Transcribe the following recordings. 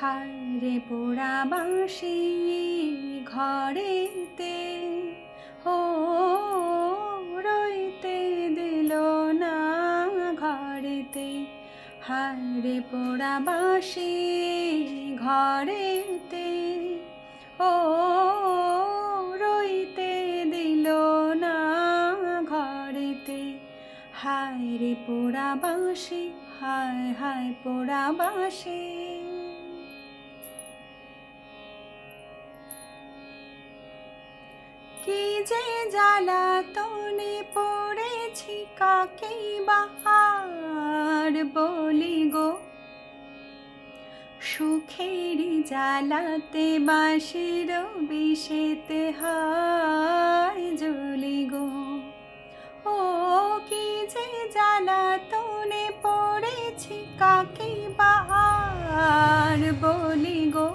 হায় রে পোড়াবাসি ঘরেতে, ও রইতে দিল না ঘরেতে। হায় রে পোড়াবাসি ঘরেতে, ও রইতে দিল না ঘরেতে। হায় রে পোড়াবাসি হায় হায় পোড়াবাসি কি যে জ্বালাতনে পড়েছি কাকেই বাহার বলি গো? সুখের জ্বালাতে বাঁশির বিষেতে হায় জলি গো। ও কি যে জ্বালাতনে পড়েছি কাকেই বাহার বলি গো?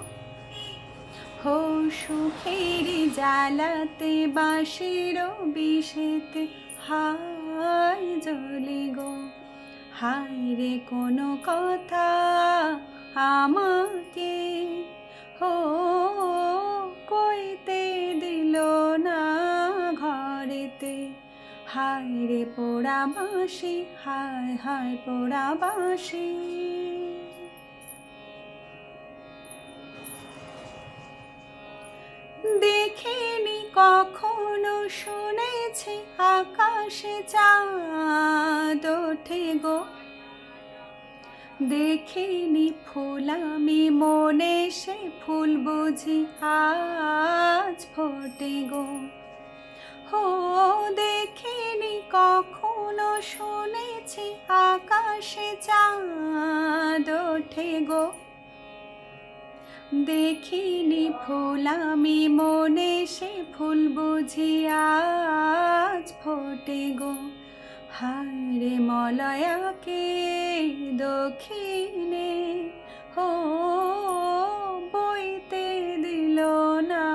হো সুখের জ্বালাতে, বাঁশির বিষেতে, হায় জলি গো। হাই রে কোনো কথা আমাকে হো কইতে দিল না ঘরেতে। হায় রে পোড়া বাঁশি, হায় হায় পোড়া বাঁশি। কখনো শুনেছি আকাশে চাঁদ ওঠে গো। দেখিনি ফুল, আমি মনে সে ফুল বুঝি আজ ফোটে গো। হো দেখিনি কখনো শুনেছি আকাশে চাঁদ ওঠে গো। দেখিনি ফুল, আমি মনে সে ফুল বুঝি আজ ফোটে গো। হায় রে মলয়াকে দক্ষিণে হো বইতে দিল না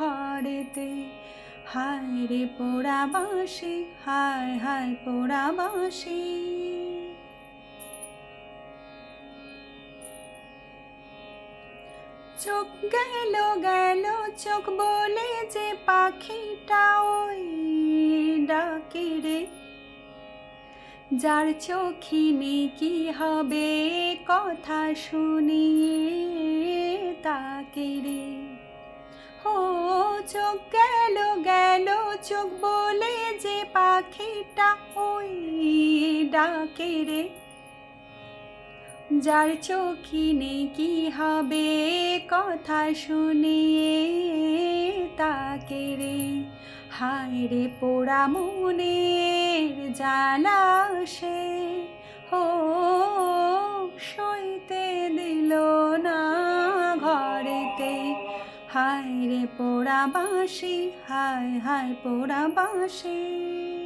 ঘরেতে। হায় রে পোড়া বাঁশি হায় হায় পোড়া চোখ গেল গেল, চোখ বলে যে পাখিটা ওই ডাকে রে। যার চোখিনে কি হবে কথা শুনিয়ে তাকে রে। ও চোখ গেল গেল, চোখ বলে যে পাখিটা ওই ডাকে রে। যার চোখিনে কি হবে কথা শুনিয়ে তাকে রে। হায় রে পোড়া মনের জ্বালা সে। ও, সইতে দিল না ঘরেতে। হায় রে পোড়া বাঁশি, হায় হায় পোড়া বাঁশি।